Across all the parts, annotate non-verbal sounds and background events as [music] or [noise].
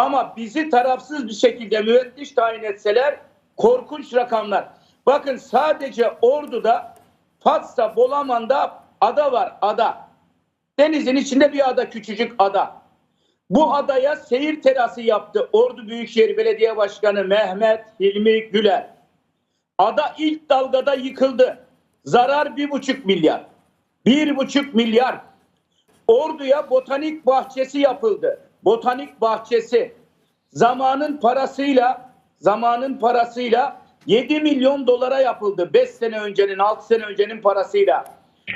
Ama bizi tarafsız bir şekilde müfettiş tayin etseler korkunç rakamlar. Bakın sadece Ordu'da Fatsa, Bolaman'da ada var, ada. Denizin içinde bir ada, küçücük ada. Bu adaya seyir terası yaptı Ordu Büyükşehir Belediye Başkanı Mehmet Hilmi Güler. Ada ilk dalgada yıkıldı. Zarar bir buçuk milyar. Bir buçuk milyar. Ordu'ya botanik bahçesi yapıldı. Botanik bahçesi zamanın parasıyla zamanın parasıyla 7 milyon dolara yapıldı. 5 sene öncenin 6 sene öncenin parasıyla.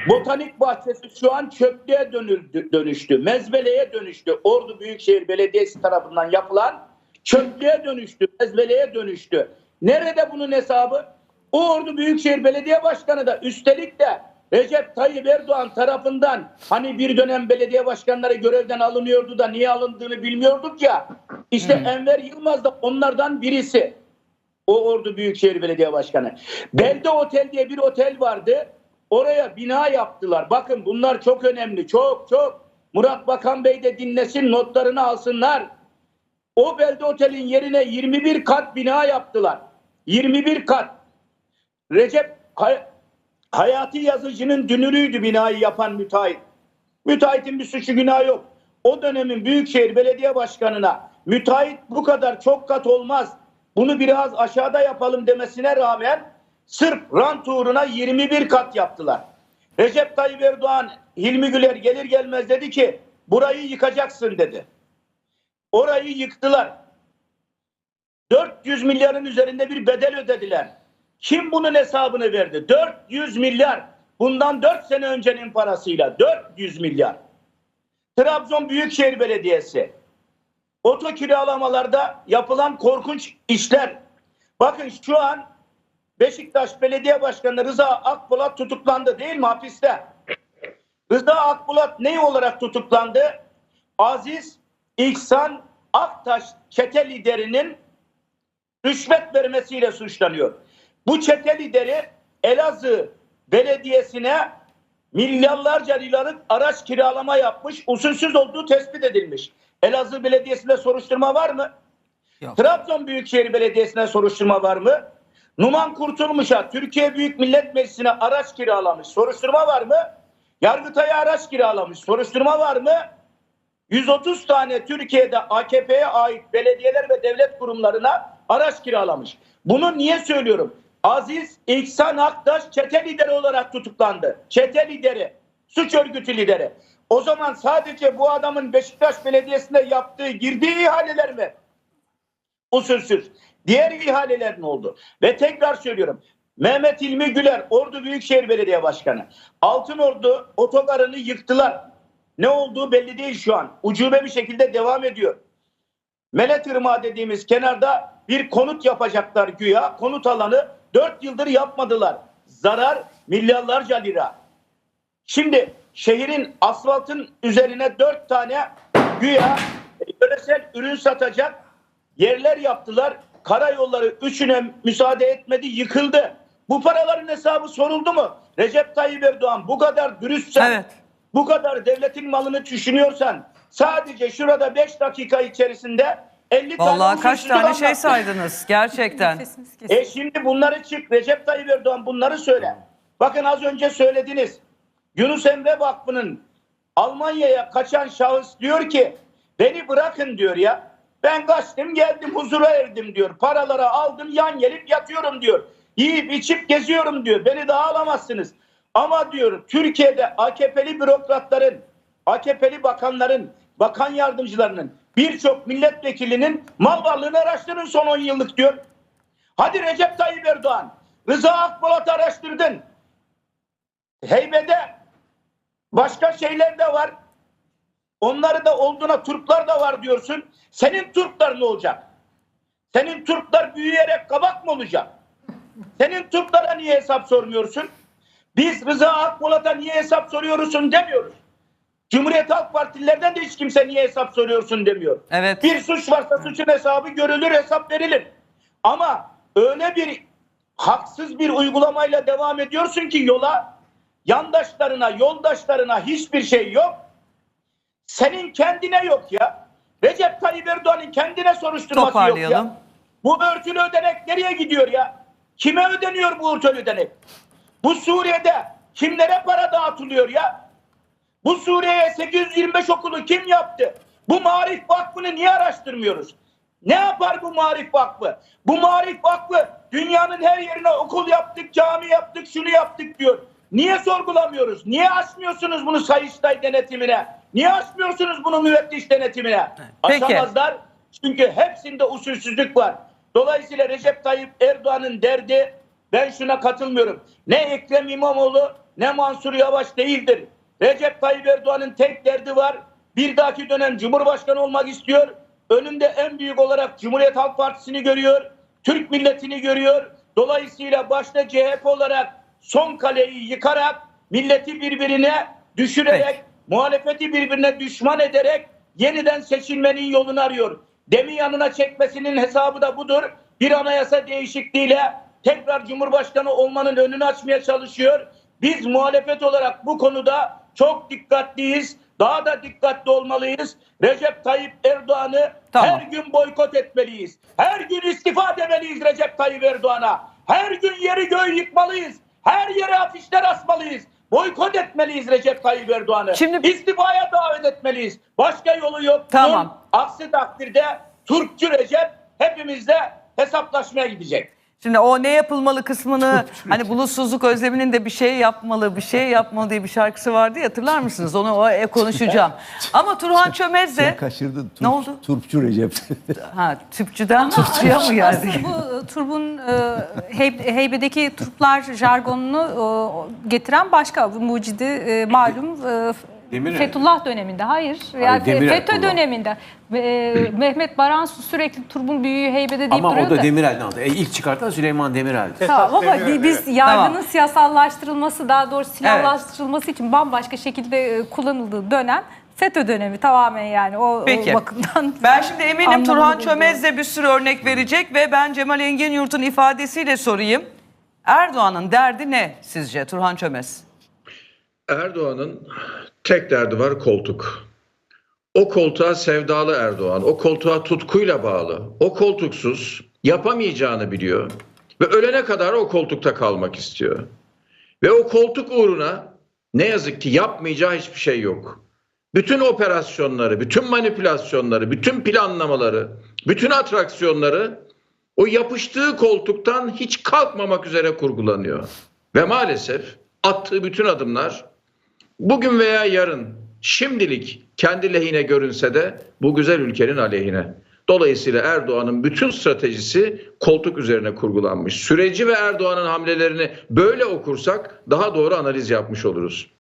Botanik bahçesi şu an çöplüğe dönüldü, dönüştü. Mezbeleye dönüştü. Ordu Büyükşehir Belediyesi tarafından yapılan çöplüğe dönüştü. Mezbeleye dönüştü. Nerede bunun hesabı? O Ordu Büyükşehir Belediye Başkanı da üstelik de Recep Tayyip Erdoğan tarafından hani bir dönem belediye başkanları görevden alınıyordu da niye alındığını bilmiyorduk ya. İşte Enver Yılmaz da onlardan birisi. O Ordu Büyükşehir Belediye Başkanı. Belde Otel diye bir otel vardı. Oraya bina yaptılar. Bakın bunlar çok önemli. Çok çok. Murat Bakan Bey de dinlesin notlarını alsınlar. O Belde Otel'in yerine 21 kat bina yaptılar. 21 kat. Recep Hayati Yazıcı'nın dünürüydü binayı yapan müteahhit. Müteahhitin bir suçu günahı yok. O dönemin Büyükşehir Belediye Başkanı'na müteahhit bu kadar çok kat olmaz. Bunu biraz aşağıda yapalım demesine rağmen sırf rant uğruna 21 kat yaptılar. Recep Tayyip Erdoğan Hilmi Güler gelir gelmez dedi ki burayı yıkacaksın dedi. Orayı yıktılar. 400 milyarın üzerinde bir bedel ödediler. Kim bunun hesabını verdi? 400 milyar. Bundan 4 sene öncenin parasıyla 400 milyar. Trabzon Büyükşehir Belediyesi. Oto kiralamalarda yapılan korkunç işler. Bakın şu an Beşiktaş Belediye Başkanı Rıza Akbulat tutuklandı değil mi hapiste? Rıza Akbulat ne olarak tutuklandı? Aziz İhsan Aktaş çete liderinin rüşvet vermesiyle suçlanıyor. Bu çete lideri Elazığ Belediyesi'ne milyarlarca liralık araç kiralama yapmış, usulsüz olduğu tespit edilmiş. Elazığ Belediyesi'nde soruşturma var mı? Yok. Trabzon Büyükşehir Belediyesi'ne soruşturma var mı? Numan Kurtulmuş'a Türkiye Büyük Millet Meclisi'ne araç kiralamış. Soruşturma var mı? Yargıtay'a araç kiralamış. Soruşturma var mı? 130 tane Türkiye'de AKP'ye ait belediyeler ve devlet kurumlarına araç kiralamış. Bunu niye söylüyorum? Aziz İhsan Aktaş çete lideri olarak tutuklandı. Çete lideri, suç örgütü lideri. O zaman sadece bu adamın Beşiktaş Belediyesi'nde yaptığı, girdiği ihaleler mi? Usulsüz. Diğer ihaleler ne oldu? Ve tekrar söylüyorum. Mehmet İlmi Güler, Ordu Büyükşehir Belediye Başkanı. Altınordu otogarını yıktılar. Ne olduğu belli değil şu an. Ucube bir şekilde devam ediyor. Melet dediğimiz kenarda bir konut yapacaklar güya. Konut alanı 4 yıldır yapmadılar. Zarar milyarlarca lira. Şimdi şehrin asfaltın üzerine 4 tane güya yöresel ürün satacak yerler yaptılar. Karayolları üçüne müsaade etmedi, yıkıldı. Bu paraların hesabı soruldu mu? Recep Tayyip Erdoğan bu kadar dürüstsen, Evet. bu kadar devletin malını düşünüyorsan sadece şurada 5 dakika içerisinde 50 tane Vallahi kaç tane şey anlattın. saydınız gerçekten. E şimdi bunları çık Recep Tayyip Erdoğan bunları söyle. Bakın az önce söylediniz. Yunus Emre Vakfı'nın Almanya'ya kaçan şahıs diyor ki beni bırakın diyor ya. Ben kaçtım geldim huzura erdim diyor. Paraları aldım yan gelip yatıyorum diyor. Yiyip içip geziyorum diyor. Beni daha alamazsınız. Ama diyor Türkiye'de AKP'li bürokratların, AKP'li bakanların, bakan yardımcılarının birçok milletvekilinin mal varlığını araştırın son 10 yıllık diyor. Hadi Recep Tayyip Erdoğan, Rıza Akbulat'ı araştırdın. Heybede başka şeyler de var. Onları da olduğuna Turplar da var diyorsun. Senin Turplar ne olacak? Senin Turplar büyüyerek kabak mı olacak? Senin Turplara niye hesap sormuyorsun? Biz Rıza Akbulat'a niye hesap soruyorsun demiyoruz. Cumhuriyet Halk Partililerden de hiç kimse niye hesap soruyorsun demiyor. Evet. Bir suç varsa suçun hesabı görülür, hesap verilir. Ama öyle bir haksız bir uygulamayla devam ediyorsun ki yola yandaşlarına, yoldaşlarına hiçbir şey yok. Senin kendine yok ya. Recep Tayyip Erdoğan'ın kendine soruşturması yok ya. Bu örtülü ödenek nereye gidiyor ya? Kime ödeniyor bu örtülü ödenek? Bu Suriye'de kimlere para dağıtılıyor ya? Bu Suriye'ye 825 okulu kim yaptı? Bu Marif Vakfı'nı niye araştırmıyoruz? Ne yapar bu Marif Vakfı? Bu Marif Vakfı dünyanın her yerine okul yaptık, cami yaptık, şunu yaptık diyor. Niye sorgulamıyoruz? Niye açmıyorsunuz bunu Sayıştay denetimine? Niye açmıyorsunuz bunu müfettiş denetimine? Peki. Açamazlar. Çünkü hepsinde usulsüzlük var. Dolayısıyla Recep Tayyip Erdoğan'ın derdi ben şuna katılmıyorum. Ne Ekrem İmamoğlu ne Mansur Yavaş değildir. Recep Tayyip Erdoğan'ın tek derdi var. Bir dahaki dönem Cumhurbaşkanı olmak istiyor. Önünde en büyük olarak Cumhuriyet Halk Partisi'ni görüyor. Türk milletini görüyor. Dolayısıyla başta CHP olarak son kaleyi yıkarak milleti birbirine düşürerek Peki. muhalefeti birbirine düşman ederek yeniden seçilmenin yolunu arıyor. Demi yanına çekmesinin hesabı da budur. Bir anayasa değişikliğiyle tekrar Cumhurbaşkanı olmanın önünü açmaya çalışıyor. Biz muhalefet olarak bu konuda çok dikkatliyiz. Daha da dikkatli olmalıyız. Recep Tayyip Erdoğan'ı Tamam. her gün boykot etmeliyiz. Her gün istifa demeliyiz Recep Tayyip Erdoğan'a. Her gün yeri göğü yıkmalıyız. Her yere afişler asmalıyız. Boykot etmeliyiz Recep Tayyip Erdoğan'ı. Şimdi- İstifaya davet etmeliyiz. Başka yolu yok. Tamam. Aksi takdirde Türkçü Recep hepimizle hesaplaşmaya gidecek. Şimdi o ne yapılmalı kısmını hani bulutsuzluk özleminin de bir şey yapmalı, bir şey yapmalı diye bir şarkısı vardı ya hatırlar mısınız? Onu o e, konuşacağım. [laughs] Ama Turhan Çömez de Sen kaçırdın. Turp, Ne oldu? Turpçu Recep. [laughs] ha tüpçüden tüpçüye mi geldi? Bu turbun e, heyb- heybedeki turplar jargonunu e, getiren başka bu mucidi e, malum e, Demirel. Fethullah döneminde. Hayır. Yani Demirel FETÖ kullan. döneminde. E, [clears throat] Mehmet Baransu sürekli turbun büyüğü heybede deyip Ama o da. Demirel'den aldı. E, ilk çıkartan Süleyman Demirel'di. Tamam ama biz yargının Tamam. siyasallaştırılması daha doğrusu silahlaştırılması için bambaşka şekilde e, kullanıldığı dönem FETÖ dönemi tamamen yani o, o Peki. bakımdan. Ben şimdi eminim anlamını Turhan buldu. Çömez de bir sürü örnek verecek ve ben Cemal Engin Yurt'un ifadesiyle sorayım. Erdoğan'ın derdi ne sizce Turhan Çömez? Erdoğan'ın tek derdi var koltuk. O koltuğa sevdalı Erdoğan, o koltuğa tutkuyla bağlı. O koltuksuz yapamayacağını biliyor ve ölene kadar o koltukta kalmak istiyor. Ve o koltuk uğruna ne yazık ki yapmayacağı hiçbir şey yok. Bütün operasyonları, bütün manipülasyonları, bütün planlamaları, bütün atraksiyonları o yapıştığı koltuktan hiç kalkmamak üzere kurgulanıyor. Ve maalesef attığı bütün adımlar bugün veya yarın şimdilik kendi lehine görünse de bu güzel ülkenin aleyhine. Dolayısıyla Erdoğan'ın bütün stratejisi koltuk üzerine kurgulanmış. Süreci ve Erdoğan'ın hamlelerini böyle okursak daha doğru analiz yapmış oluruz.